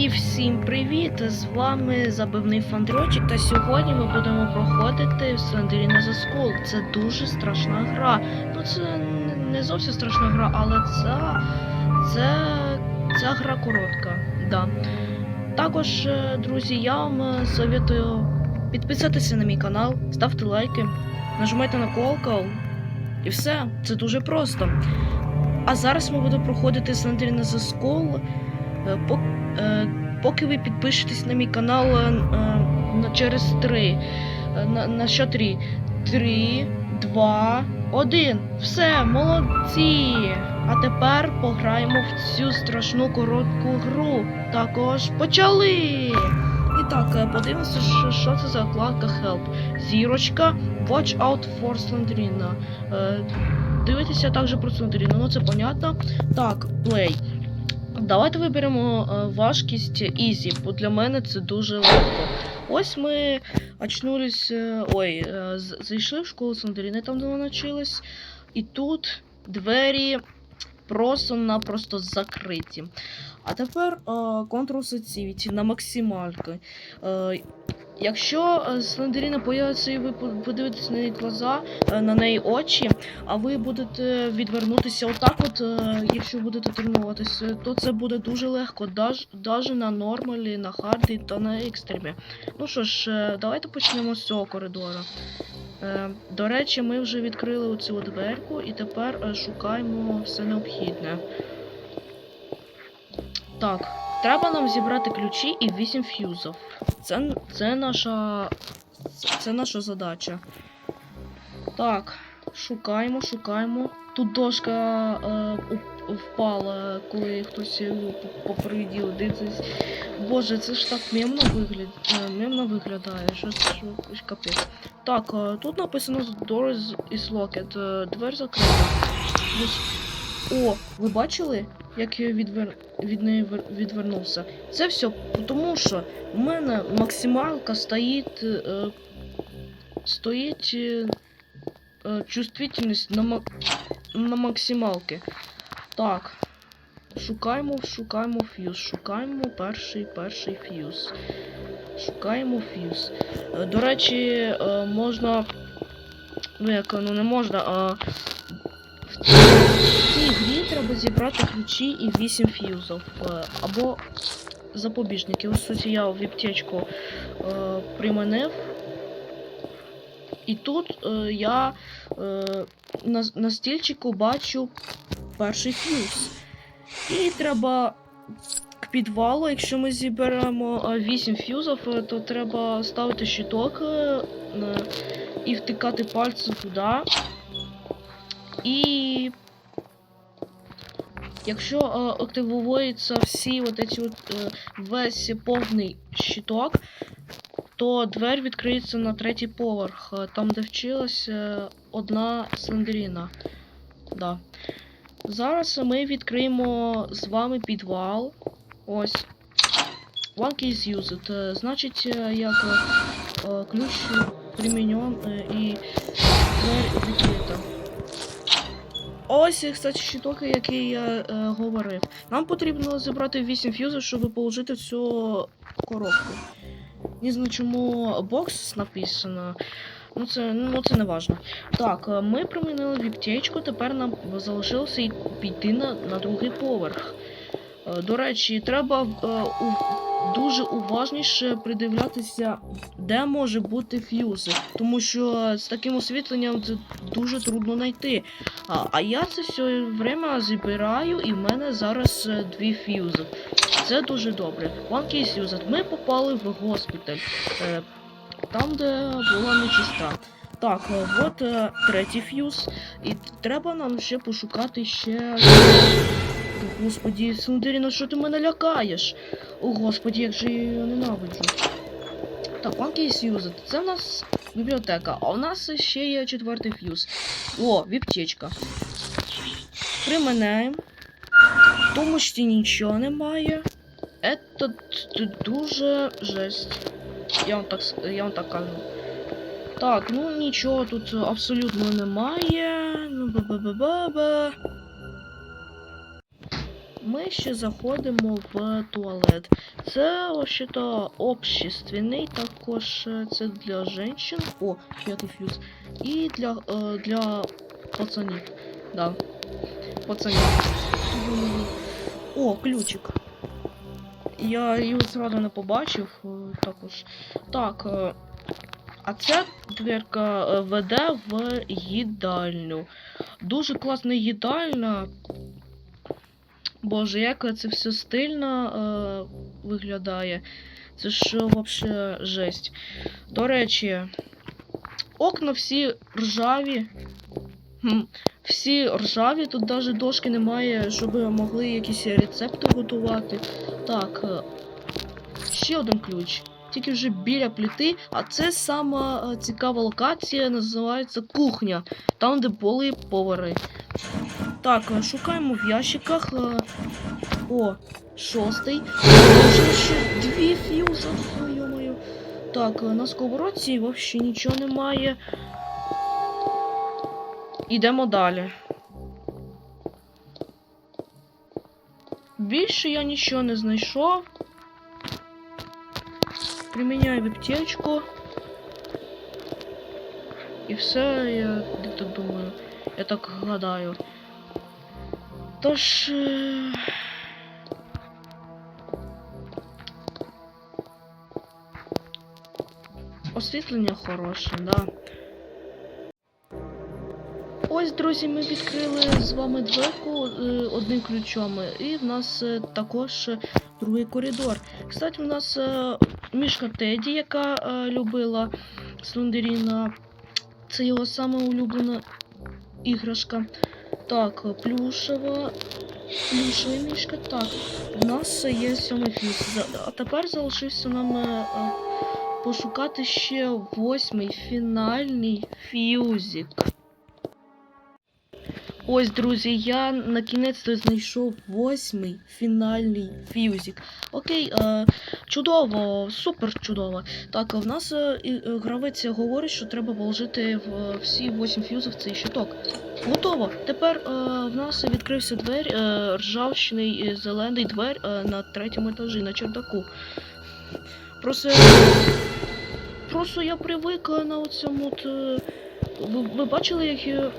І всім привіт! З вами забивний фандрочик. Та сьогодні ми будемо проходити Slenderina The School. Це дуже страшна гра. Ну це не зовсім страшна гра, але це, це ця гра коротка. Да. Також, е, друзі, я вам е, советую підписатися на мій канал, ставте лайки, нажимайте на колокол. І все, це дуже просто. А зараз ми будемо проходити Slenderina The School. Е, е, Поки ви підпишетесь на мій канал е, на через 3. На, на що 3? 3, 2, 1. Все, молодці! А тепер пограємо в цю страшну коротку гру. Також почали! І так, подивимося, що, це за вкладка Help. Зірочка, Watch out for Slenderina. Дивитися також про Slenderina, ну це понятно. Так, Play. Давайте виберемо е, важкість Easy, бо для мене це дуже легко. Ось ми очнулись. е, Ой, е, зайшли в школу Сандеріни, там де вона вчилась. І тут двері просто-напросто закриті. А тепер Control Sensitivity на максимальку. Е, Якщо е, Слендеріна появиться і ви подивитесь на неї глаза, е, на неї очі, а ви будете відвернутися отак, от, е, якщо будете тренуватися, то це буде дуже легко, даже на нормалі, на харді та на екстремі. Ну що ж, е, давайте почнемо з цього коридору. Е, До речі, ми вже відкрили оцю дверку і тепер е, шукаємо все необхідне. Так, треба нам зібрати ключі і 8 ф'юзів. Це, це наша. Це наша задача. Так, шукаємо, шукаємо. Тут дошка е, впала, коли хтось її по- поприділ. Боже, це ж так мемно вигляд... е, мемно виглядає. Що це що капець. Так, е, тут написано Doors is locked. е, Двер закрита. О, ви бачили, як я відвер... від неї відвернувся? Це все тому, що в мене максималка стоїть. Е, стоїть. Е, е, чувствительність на, ма- на максималки. Так. Шукаємо, шукаємо фьюз. Шукаємо перший перший фьюз. Шукаємо фьюз. Е, До речі, е, можна. Ну як, ну не можна, а. Треба зібрати ключі і 8 фьюзів. Е, Або запобіжники. Ось тут я в аптечку е, приманив. І тут е, я е, на, на стільчику бачу перший фьюз. І треба к підвалу, якщо ми зіберемо 8 фьюзів, е, то треба ставити щиток е, і втикати пальцем туди. І якщо е, активуються всі от ці от, е, весь повний щиток, то двері відкриється на третій поверх, е, там де вчилася одна слендеріна. Да. Зараз ми відкриємо з вами підвал. Ось. One is used. Е, Значить, е, як ключ примінен е, і двері відкрита. Ось, кстати, щиток, який я е, говорив. Нам потрібно зібрати 8 фьюзів, щоб положити цю коробку. Не знаю, чому бокс написано. Ну це, ну, це не важно. Так, е, ми примінили віптечку, тепер нам залишилося піти на, на другий поверх. Е, До речі, треба е, у, дуже уважніше придивлятися, де може бути ф'юзи. Тому що з таким освітленням це дуже трудно знайти. А, а я це все время збираю, і в мене зараз е, дві ф'юзи. Це дуже добре. One case used. Ми попали в госпіталь. Е, там, де була нечиста. Так, е, от третій ф'юз. І треба нам ще пошукати ще. Господі, Слендеріна, що ти мене лякаєш? О, господі, як же її ненавиджу. Так, Case Used. Це в нас бібліотека, а у нас ще є четвертий ф'юз. О, віптечка. Приминаємо. Тому ж нічого немає. Это дуже жесть. Я вам так, я вам так кажу. Так, ну нічого тут абсолютно немає. Ну, ба-ба-ба-ба-ба. Ми ще заходимо в туалет. Це вообще-то общественний, також е, це для женщин. О, п'ятий фьюз. І для, е, для пацанів. Да. Пацанів. О, ключик. Я його зразу не побачив. е, Також. Так. А ця дверка веде в їдальню. Дуже класна їдальня. Боже, як це все стильно е, виглядає. Це ж вообще жесть. До речі, окна всі ржаві. Всі ржаві, тут навіть дошки немає, щоб могли якісь рецепти готувати. Так, е, ще один ключ. Тільки вже біля пліти, а це сама е, цікава локація, називається кухня, там, де були повари. Так, е, шукаємо в ящиках. е, О, шостий. Ще дві фьюза, йомаю. Так, е, на сковородці взагалі нічого немає. Ідемо далі. Більше я нічого не знайшов. Приміняю виптечку. І все, я так думаю. Я так гадаю. Тож. е, Освітлення хороше, да. Ось, друзі, ми відкрили з вами дверку е, одним ключом, і в нас е, також другий коридор. Кстати, в нас мішка Теді, яка любила Слендеріна. Це його саме улюблена іграшка. Так, плюшева. Плюшева мішка. Так, у нас є сьомий фіз. А тепер залишився нам е, е, пошукати ще восьмий фінальний фьюзик. Ось, друзі, я на кінець знайшов восьмий фінальний фьюзик. Окей, е, чудово, супер чудово. Так, в нас е, е, гравець говорить, що треба вложити в е, всі восім фьюзів цей щиток. Готово. Тепер е, в нас відкрився двері, е, ржавчний і зелений двер е, на третьому етажі, на чердаку. Просто. Просто я привик е, на оцьому. От, е, ви, ви бачили, як я.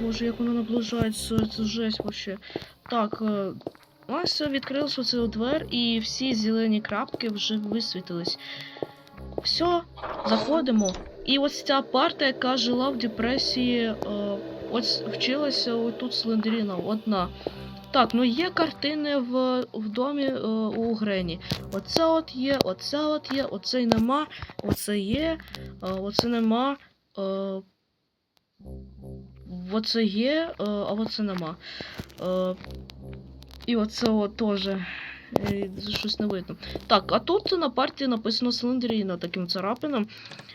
Боже, як воно наближається, це жесть вообще. Так, е, у нас відкрилася оця двер, і всі зелені крапки вже висвітились. Все, заходимо. І ось ця парта, яка жила в депресії, е, ось вчилася отут Слендеріна, одна. Так, ну є картини в, в домі е, у Грені. Оце от є, оце от є, оце й нема, оце є, е, оце нема. Е, оце є, а оце нема. Е, і оце от теж. Е, Щось не видно. Так, а тут на партії написано Слендеріна таким царапином.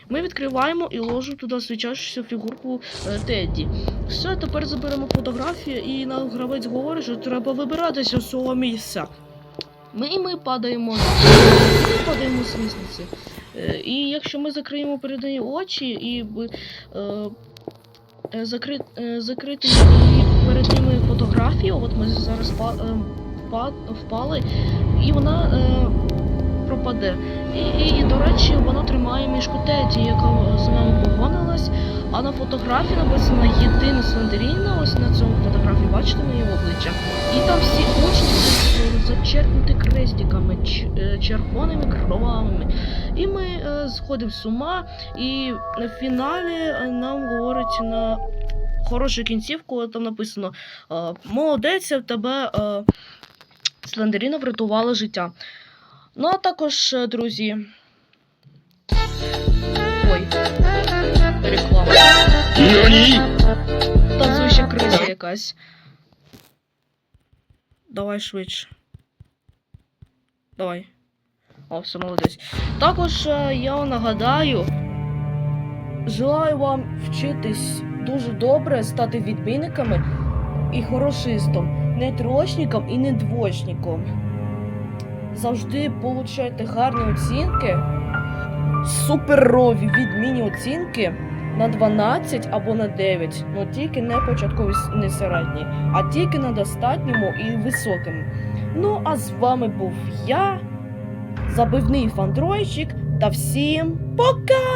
Ми відкриваємо і ложимо туди свічащуся фігурку е, Тедді. Все, тепер заберемо фотографію, і нам гравець говорить, що треба вибиратися з цього місця. Ми і ми падаємо. Ми падаємо з лісниці. Е, І якщо ми закриємо перед нею очі і е, закри, е, закрити перед ними фотографію, от ми зараз е, впали, і вона е, пропаде. І, і, до речі, вона тримає мішку Теді, яка з нами погонилась. А на фотографії написано єдина Слендеріна, ось на цьому фотографії, бачите на її обличчя. І там всі очі зачеркнуті крестиками, е, червоними кровавими. І ми е, сходимо з ума, і в фіналі е, нам говорить на хорошу кінцівку, там написано е, Молодець, в тебе е, Слендеріна врятувала життя. Ну, а також, е, друзі. Ой, реклама. Танцююча криза якась. Давай швидше. Давай. О, все молодець. Також е, я нагадаю. Желаю вам вчитись дуже добре, стати відмінниками і хорошистом, не троечником і не двочником. Завжди получайте гарні оцінки, суперові відмінні оцінки на 12 або на 9. Ну тільки не початковий, с- не середній, а тільки на достатньому і високому. Ну, а з вами був я, забивний фандройщик, та всім пока!